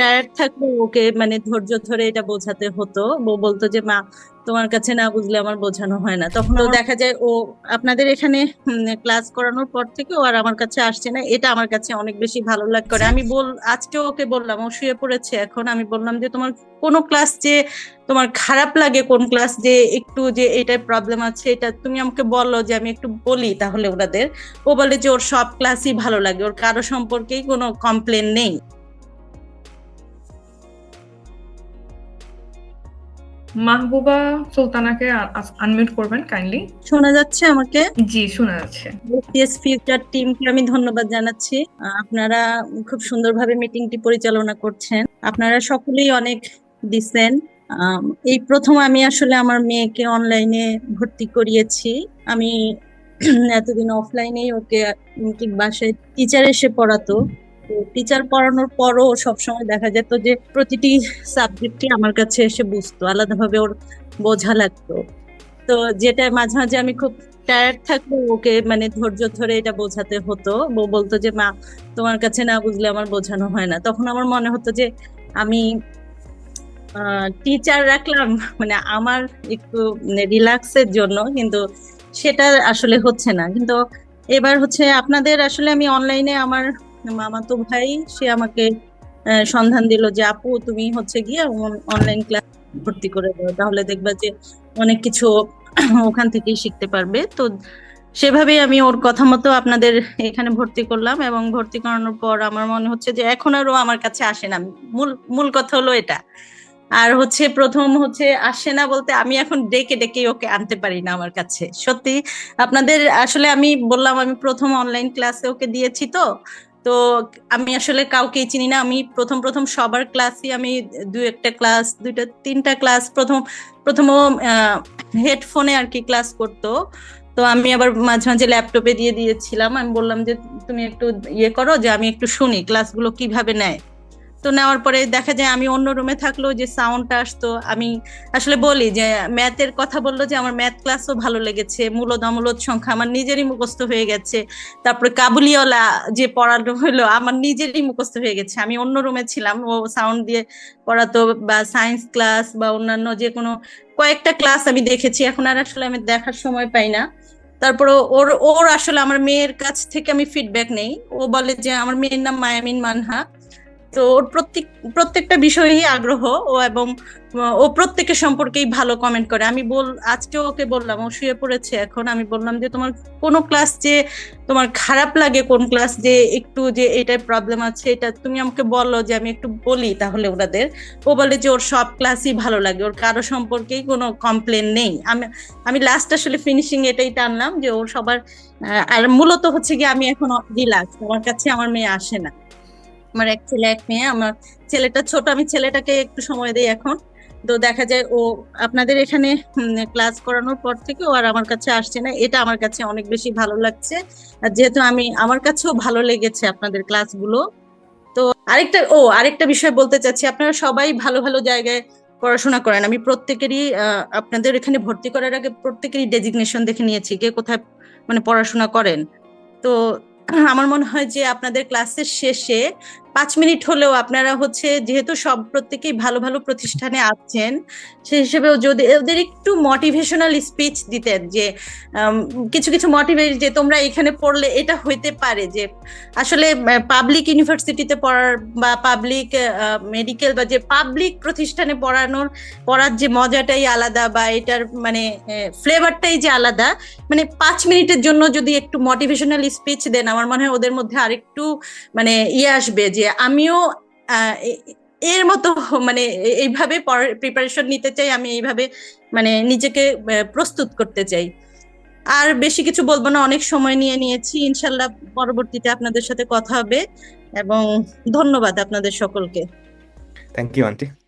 Tired থাকলে ওকে মানে ধৈর্য ধরে এটা বোঝাতে হতো। ও বলতো যে মা তোমার কাছে না বুঝলে আমার বোঝানো হয় না। তখন তো দেখা যায় ও আপনাদের এখানে ক্লাস করানোর পর থেকে ও আর আমার কাছে আসছে না। এটা আমার কাছে অনেক বেশি ভালো লাগ করে। আমি বল আজকে ওকে বললাম ও শুয়ে পড়েছে এখন। আমি বললাম যে তোমার কোন ক্লাস যে তোমার খারাপ লাগে কোন ক্লাস যে একটু যে এটার প্রবলেম আছে এটা তুমি আমাকে বলো যে আমি একটু বলি তাহলে ওনাদের। ও বলে যে ওর সব ক্লাসই ভালো লাগে। ওর কারও সম্পর্কেই কোনো কমপ্লেন নেই। মাহবুবা সুলতানাকে আনমিউট করবেন কাইন্ডলি শোনা যাচ্ছে আমাকে? জি শোনা যাচ্ছে। এস ফিউচার টিমকে আমি ধন্যবাদ জানাচ্ছি। আপনারা খুব সুন্দরভাবে মিটিংটি পরিচালনা করছেন। আপনারা সকলেই অনেক দিছেন। এই প্রথম আমি আসলে আমার মেয়েকে অনলাইনে ভর্তি করিয়েছি। আমি এতদিন অফলাইনেই ওকে বাসায় টিচার এসে পড়াতো। টিচার পড়ানোর পরও সবসময় দেখা যেত যে প্রতিটি সাবজেক্টই আমার কাছে এসে বুঝতো, আলাদাভাবে ওর বোঝা লাগতো। তো যেটা মাঝে মাঝে আমি খুব টায়ার্ড থাকলে ওকে মানে ধৈর্য ধরে এটা বোঝাতে হতো। ও বলতো যে, মা, তোমার কাছে না বুঝলে আমার বোঝানো হয় না। তখন আমার মনে হতো যে, আমি টিচার রাখলাম মানে আমার একটু রিল্যাক্সের জন্য, কিন্তু সেটা আসলে হচ্ছে না। কিন্তু এবার হচ্ছে আপনাদের আসলে আমি অনলাইনে আমার মামাতো ভাই, সে আমাকে সন্ধান দিল যে, আপু, তুমি হচ্ছে গিয়ে অনলাইন ক্লাস ভর্তি করে দাও, তাহলে দেখবা যে অনেক কিছু ওখান থেকেই শিখতে পারবে। তো সেভাবেই আমি ওর কথা মতো আপনাদের এখানে ভর্তি করলাম এবং ভর্তি করানোর পর আমার মনে হচ্ছে যে এখন আর ও আমার কাছে আসে না। মূল মূল কথা হলো এটা। আর হচ্ছে প্রথম হচ্ছে আসে না বলতে আমি এখন ডেকে ডেকে ওকে আনতে পারি না আমার কাছে। সত্যি, আপনাদের আসলে আমি বললাম আমি প্রথম অনলাইন ক্লাসে ওকে দিয়েছি তো তো আমি আসলে কাউকেই চিনি না। আমি প্রথম প্রথম সবার ক্লাসই আমি দু একটা ক্লাস দুইটা, তিনটা ক্লাস প্রথম প্রথম হেডফোনে আর কি ক্লাস করতো। তো আমি আবার মাঝে মাঝে ল্যাপটপে দিয়ে দিয়েছিলাম। আমি বললাম যে, তুমি একটু ইয়ে করো যে, আমি একটু শুনি ক্লাসগুলো কীভাবে নেয়? তো নেওয়ার পরে দেখা যায় আমি অন্য রুমে থাকলেও যে সাউন্ডটা আসতো। আমি আসলে বলি যে ম্যাথের কথা বলল যে আমার ম্যাথ ক্লাসও ভালো লেগেছে, মূলদ অমূলদ সংখ্যা আমার নিজেরই মুখস্থ হয়ে গেছে। তারপরে কাবুলিওয়ালা যে পড়ানো হলো, আমার নিজেরই মুখস্থ হয়ে গেছে। আমি অন্য রুমে ছিলাম, ও সাউন্ড দিয়ে পড়াতো বা সায়েন্স ক্লাস বা অন্যান্য যে কোনো, কয়েকটা ক্লাস আমি দেখেছি। এখন আর আসলে আমি দেখার সময় পাই না। তারপর ওর ওর আসলে আমার মেয়ের কাছ থেকে আমি ফিডব্যাক নেই। ও বলে যে আমার মেয়ের নাম মায়ামিন মানহা। তো ওর প্রত্যেক, প্রত্যেকটা বিষয়েই আগ্রহ ও এবং, ও প্রত্যেকের সম্পর্কেই ভালো কমেন্ট করে। আমি বল, আজকে ওকে বললাম, ও শুয়ে পড়েছে এখন। আমি বললাম যে, তোমার কোন ক্লাস যে তোমার খারাপ লাগে, কোন ক্লাস যে একটু যে এটার প্রবলেম আছে, এটা তুমি আমাকে বলো যে, আমি একটু বলি তাহলে ওনাদের। ও বলে যে, ওর সব ক্লাসই ভালো লাগে, ওর কারও সম্পর্কেই কোনো কমপ্লেন নেই। আমি আমি লাস্ট আসলে ফিনিশিং এটাই টানলাম যে, ওর সবার আর মূলত হচ্ছে কি আমি এখন রিল্যাক্স আমার কাছে আমার মেয়ে আসে না। আমার এক ছেলে, এক মেয়ে, আমার ছেলেটা ছোট, আমি ছেলেটাকে একটু সময় দিই এখন। তো দেখা যায় ও, আপনাদের এখানে ক্লাস করানোর পর থেকে ও আর আমার কাছে আসছে না। এটা আমার কাছে অনেক বেশি ভালো লাগছে। আর যেহেতু আমি, আমার কাছেও ভালো লেগেছে আপনাদের ক্লাসগুলো। তো আরেকটা, ও, আরেকটা বিষয় বলতে চাচ্ছি। আপনারা সবাই ভালো ভালো জায়গায় পড়াশোনা করেন। আমি প্রত্যেকেরই আপনাদের এখানে ভর্তি করার আগে প্রত্যেকেরই ডেজিগনেশন দেখে নিয়েছি, কে কোথায় মানে পড়াশোনা করেন। তো আমার মনে হয় যে আপনাদের ক্লাসের শেষে পাঁচ মিনিট হলেও আপনারা হচ্ছে যেহেতু সব প্রত্যেকেই ভালো ভালো প্রতিষ্ঠানে আছেন সেই হিসেবেও যদি ওদের একটু মোটিভেশনাল স্পিচ দিতেন যে কিছু কিছু মোটিভেট যে তোমরা এখানে পড়লে এটা হইতে পারে যে, আসলে পাবলিক ইউনিভার্সিটিতে পড়ার বা পাবলিক মেডিকেল বা যে পাবলিক প্রতিষ্ঠানে পড়ানোর, পড়ার যে মজাটাই আলাদা বা এটার মানে ফ্লেভারটাই যে আলাদা মানে পাঁচ মিনিটের জন্য যদি একটু মোটিভেশনাল স্পিচ দেন, আমার মনে হয় ওদের মধ্যে আরেকটু মানে ইয়ে আসবে যে আমিও আহ, এর মতো মানে এইভাবে প্রিপারেশন নিতে চাই আমি এইভাবে মানে নিজেকে প্রস্তুত করতে চাই। আর বেশি কিছু বলব না অনেক সময় নিয়ে নিয়েছি ইনশাল্লাহ পরবর্তীতে আপনাদের সাথে কথা হবে। এবং ধন্যবাদ আপনাদের সকলকে। Thank you aunty